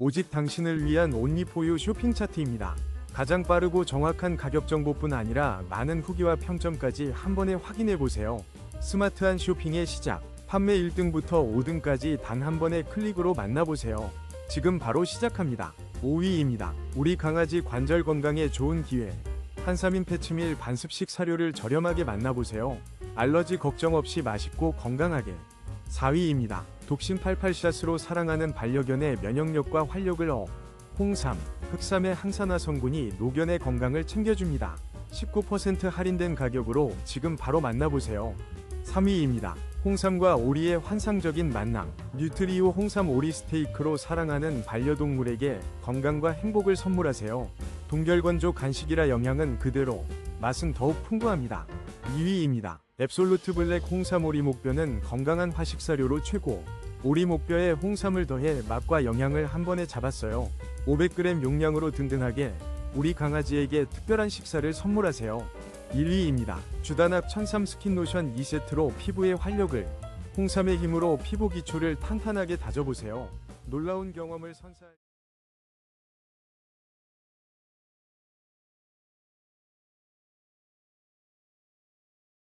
오직 당신을 위한 온리포유 쇼핑 차트입니다. 가장 빠르고 정확한 가격 정보뿐 아니라 많은 후기와 평점까지 한 번에 확인해 보세요. 스마트한 쇼핑의 시작. 판매 1등부터 5등까지 단 한 번의 클릭으로 만나보세요. 지금 바로 시작합니다. 5위입니다. 우리 강아지 관절 건강에 좋은 기회. 한삼인 패치밀 반습식 사료를 저렴하게 만나보세요. 알러지 걱정 없이 맛있고 건강하게. 4위입니다. 독신 88샷으로 사랑하는 반려견의 면역력과 활력을 얻. 홍삼, 흑삼의 항산화 성분이 노견의 건강을 챙겨줍니다. 19% 할인된 가격으로 지금 바로 만나보세요. 3위입니다. 홍삼과 오리의 환상적인 만남. 뉴트리오 홍삼 오리 스테이크로 사랑하는 반려동물에게 건강과 행복을 선물하세요. 동결건조 간식이라 영양은 그대로, 맛은 더욱 풍부합니다. 2위입니다. 앱솔루트 블랙 홍삼 오리 목뼈는 건강한 화식 사료로 최고. 오리 목뼈에 홍삼을 더해 맛과 영양을 한 번에 잡았어요. 500g 용량으로 든든하게 우리 강아지에게 특별한 식사를 선물하세요. 1위입니다. 주단합 천삼 스킨 로션 2세트로 피부의 활력을 홍삼의 힘으로 피부 기초를 탄탄하게 다져보세요. 놀라운 경험을 선사할